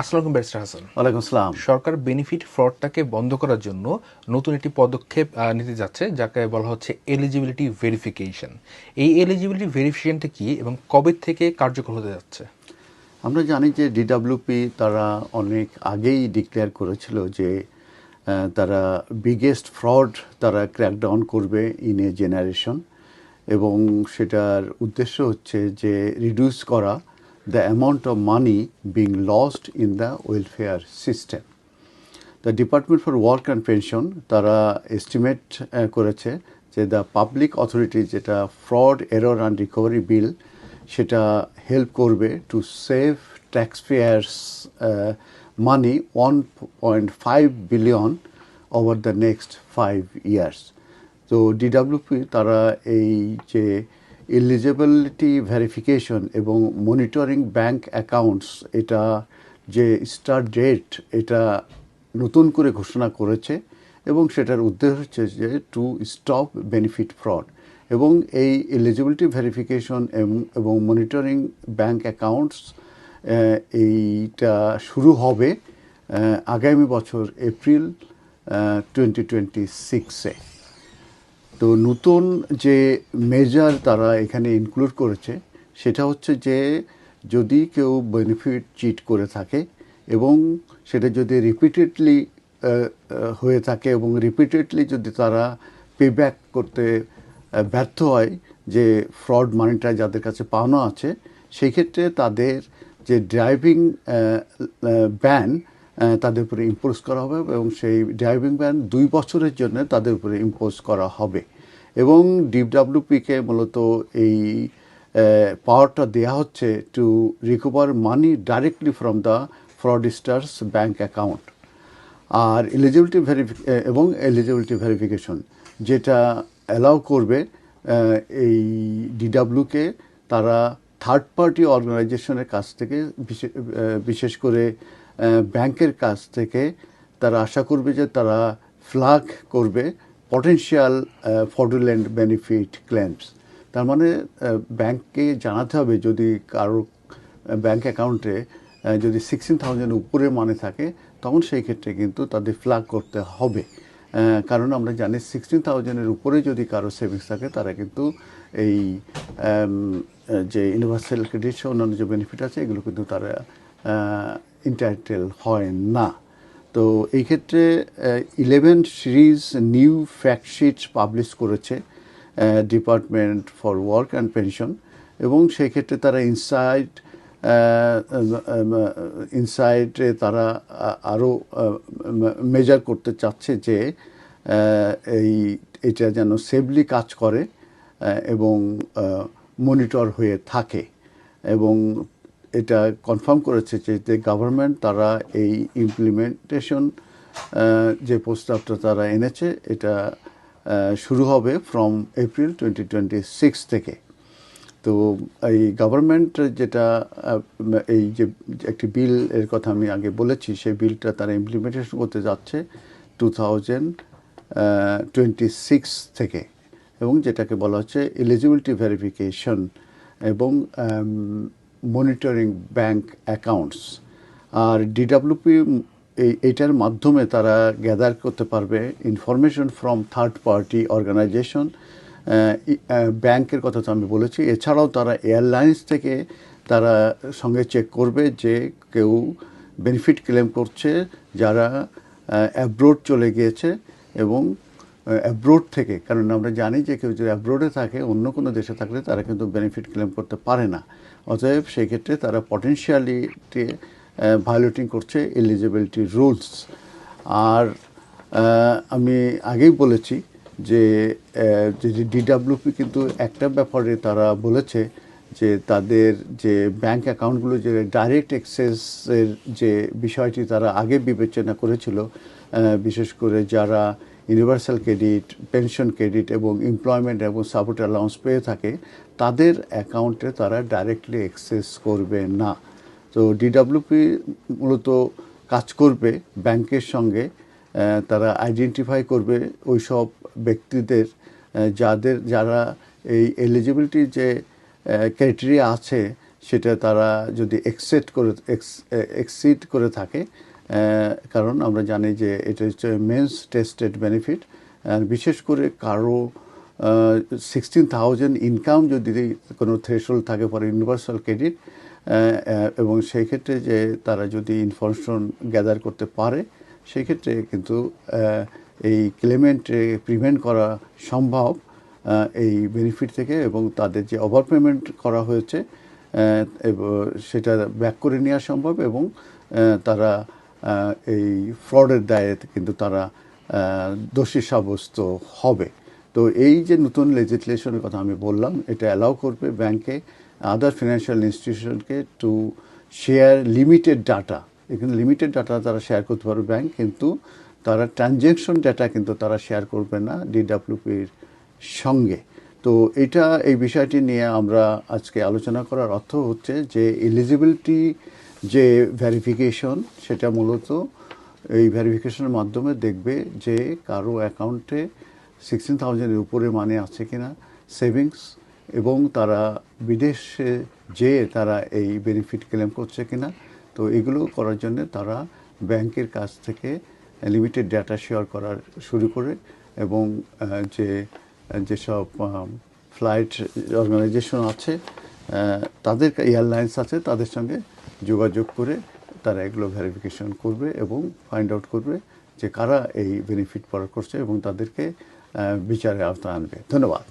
আসসালামু ব্যারিস্টার হাসান। ওয়ালাইকুম আসসালাম সরকার বেনিফিট ফ্রডটাকে বন্ধ করার জন্য নতুন একটি পদক্ষেপ নিতে যাচ্ছে যাকে বলা হচ্ছে এলিজিবিলিটি ভেরিফিকেশন এই এলিজিবিলিটি ভেরিফিকেশনটা কি এবং কবে থেকে কার্যকর হতে যাচ্ছে? আমরা জানি যে ডিডাব্লিউপি তারা অনেক আগেই ডিক্লেয়ার করেছিল যে তারা বিগেস্ট ফ্রড তারা ক্র্যাকডাউন করবে ইন এ জেনারেশন এবং সেটার উদ্দেশ্য হচ্ছে যে রিডিউস করা the amount of money being lost in the welfare system the department for work and pension তারা এস্টিমেট করেছে যে দ্য পাবলিক অথরিটি যেটা fraud error and recovery bill সেটা হেল্প করবে to save taxpayers money one point five billion over the next five years তো DWP তারা এই যে এলিজিবিলিটি ভেরিফিকেশন এবং মনিটরিং ব্যাংক অ্যাকাউন্টস এটা যে স্টার্ট ডেট এটা নতুন করে ঘোষণা করেছে এবং সেটার উদ্দেশ্য হচ্ছে যে টু স্টপ বেনিফিট ফ্রড এবং এই এলিজিবিলিটি ভেরিফিকেশন এবং মনিটরিং ব্যাংক অ্যাকাউন্টস এইটা শুরু হবে আগামী বছর এপ্রিল টোয়েন্টি টোয়েন্টি সিক্সে তো নতুন যে মেজার তারা এখানে ইনক্লুড করেছে, সেটা হচ্ছে যে যদি কেউ বেনিফিট চিট করে থাকে এবং সেটা যদি রিপিটেডলি হয়ে থাকে এবং রিপিটেডলি যদি তারা পে ব্যাক করতে ব্যর্থ হয় যে ফ্রড মানিটা যাদের কাছে পাওনা আছে, সেই ক্ষেত্রে তাদের যে ড্রাইভিং ব্যান তাদের উপরে ইম্পোজ করা হবে এবং সেই ড্রাইভিং ব্যান দুই বছরের জন্য তাদের উপরে ইম্পোজ করা হবে। এবং ডিডাব্লিউপিকে মূলত এই পাওয়ারটা দেওয়া হচ্ছে to recover money directly from the fraudsters bank account R eligibility verify এবং এলিজিবিলিটি ভেরিফিকেশন যেটা অ্যালাউ করবে এই ডিডাব্লিউকে তারা থার্ড পার্টি অর্গানাইজেশনের কাছ থেকে বিশে- বিশেষ করে ব্যাংকের কাছ থেকে তারা আশা করবে যে তারা ফ্ল্যাগ করবে পটেনশিয়াল ফর্ডুল্যান্ড বেনিফিট ক্লেমস তার মানে ব্যাংককে জানাতে হবে যদি কারও ব্যাংক অ্যাকাউন্টে যদি সিক্সটিন থাউজেন্ড উপরে মানে থাকে, তখন সেই ক্ষেত্রে কিন্তু তাদের ফ্ল্যাগ করতে হবে। কারণ আমরা জানি সিক্সটিন থাউজেন্ডের উপরে যদি কারও সেভিংস থাকে, তারা কিন্তু এই যে ইউনিভার্সাল ক্রেডিট অন্যান্য যে বেনিফিট আছে, এগুলো কিন্তু তারা ইন্টারটেল হয় না। তো এই ক্ষেত্রে eleven series new factsheets publish করেছে department for work and pension এবং সেই ক্ষেত্রে তারা ইনসাইট ইনসাইটে তারা আরও মেজার করতে চাচ্ছে যে এই, এটা যেন সেফলি কাজ করে এবং মনিটর হয়ে থাকে এবং এটা কনফার্ম করেছে যে যে গভর্নমেন্ট তারা এই ইমপ্লিমেন্টেশন যে প্রস্তাবটা তারা এনেছে, এটা শুরু হবে from April twenty twenty six থেকে। তো এই গভর্নমেন্ট যেটা এই যে একটি বিল এর কথা আমি আগে বলেছি, সেই বিলটা তারা ইমপ্লিমেন্টেশন করতে যাচ্ছে টু থাউজেন্ড টোয়েন্টি সিক্স থেকে। এবং যেটাকে বলা হচ্ছে এলিজিবিলিটি ভেরিফিকেশন এবং মনিটরিং ব্যাংক অ্যাকাউন্টস আর ডিডাব্লিউপি এই এইটার মাধ্যমে তারা গ্যাদার করতে পারবে information from third party organisation ব্যাংকের কথা তো আমি বলেছি। এছাড়াও তারা এয়ারলাইন্স থেকে তারা সঙ্গে চেক করবে যে কেউ বেনিফিট ক্লেম করছে, যারা অ্যাব্রোড চলে গিয়েছে এবং অ্যাব্রোড থেকে, কারণ আমরা জানি যে কেউ যদি অ্যাব্রোডে থাকে, অন্য কোনো দেশে থাকলে তারা কিন্তু বেনিফিট ক্লেম করতে পারে না। অতএব সেই ক্ষেত্রে তারা পটেনশিয়ালিটি ভায়োলেটিং করছে এলিজিবিলিটি রুলস আর আমি আগেই বলেছি যে যদি ডিডাব্লিউপি কিন্তু একটা ব্যাপারে তারা বলেছে যে তাদের যে ব্যাংক অ্যাকাউন্টগুলো যে ডাইরেক্ট অ্যাক্সেসের যে বিষয়টি তারা আগে বিবেচনা করেছিল বিশেষ করে যারা ইউনিভার্সাল ক্রেডিট পেনশন ক্রেডিট এবং এমপ্লয়মেন্ট এবং সাপোর্ট অ্যালাউন্স পেয়ে থাকে, তাদের অ্যাকাউন্টে তারা ডাইরেক্টলি অ্যাক্সেস করবে না। তো ডিডাব্লিউপি মূলত কাজ করবে, ব্যাংকের সঙ্গে তারা আইডেন্টিফাই করবে ওই সব ব্যক্তিদের যাদের, যারা এই এলিজিবিলিটি যে ক্রাইটেরিয়া আছে, সেটা তারা যদি এক্সেট করে এক্সিড করে থাকে কারণ আমরা জানি যে এটা হচ্ছে মেন্স টেস্টেড বেনিফিট বিশেষ করে কারও সিক্সটিন থাউজেন্ড ইনকাম যদি কোনো থ্রেশোল্ড থাকে পরে ইউনিভার্সাল ক্রেডিট এবং সেই ক্ষেত্রে যে তারা যদি ইনফরমেশন গ্যাদার করতে পারে, সেই ক্ষেত্রে কিন্তু এই ক্লেমেন্টে প্রিভেন্ট করা সম্ভব এই বেনিফিট থেকে এবং তাদের যে ওভার পেমেন্ট করা হয়েছে সেটা ব্যাক করে নেওয়া সম্ভব এবং তারা এই ফ্রডের দায়ে কিন্তু তারা দোষী সাব্যস্ত হবে। তো এই যে নতুন লেজিসলেশনের কথা আমি বললাম, এটা অ্যালাউ করবে ব্যাংকে আদার ফিনান্সিয়াল ইনস্টিটিউশনকে টু শেয়ার লিমিটেড ডাটা এখানে লিমিটেড ডাটা তারা শেয়ার করতে পারবে ব্যাংক কিন্তু তারা ট্রানজ্যাকশন ডাটা কিন্তু তারা শেয়ার করবে না ডিডাব্লিউপির সঙ্গে। তো এটা, এই বিষয়টি নিয়ে আমরা আজকে আলোচনা করার অর্থ হচ্ছে যে এলিজিবিলিটি যে ভেরিফিকেশন সেটা মূলত এই ভেরিফিকেশনের মাধ্যমে দেখবে যে কারও অ্যাকাউন্টে সিক্সটিন থাউজেন্ডের উপরে মানে আছে কিনা সেভিংস এবং তারা বিদেশে যেয়ে তারা এই বেনিফিট ক্লেম করছে কিনা। তো এগুলো করার জন্য তারা ব্যাংকের কাছ থেকে লিমিটেড ডেটা শেয়ার করার শুরু করে এবং যে যেসব ফ্লাইট অর্গানাইজেশন আছে তাদের এয়ারলাইন্স আছে, তাদের সঙ্গে যোগাযোগ করে তারা এগুলো ভেরিফিকেশন করবে এবং ফাইন্ড আউট করবে যে কারা এই বেনিফিট পাওয়ার করছে এবং তাদেরকে বিচারে আওতায় আনবে। ধন্যবাদ।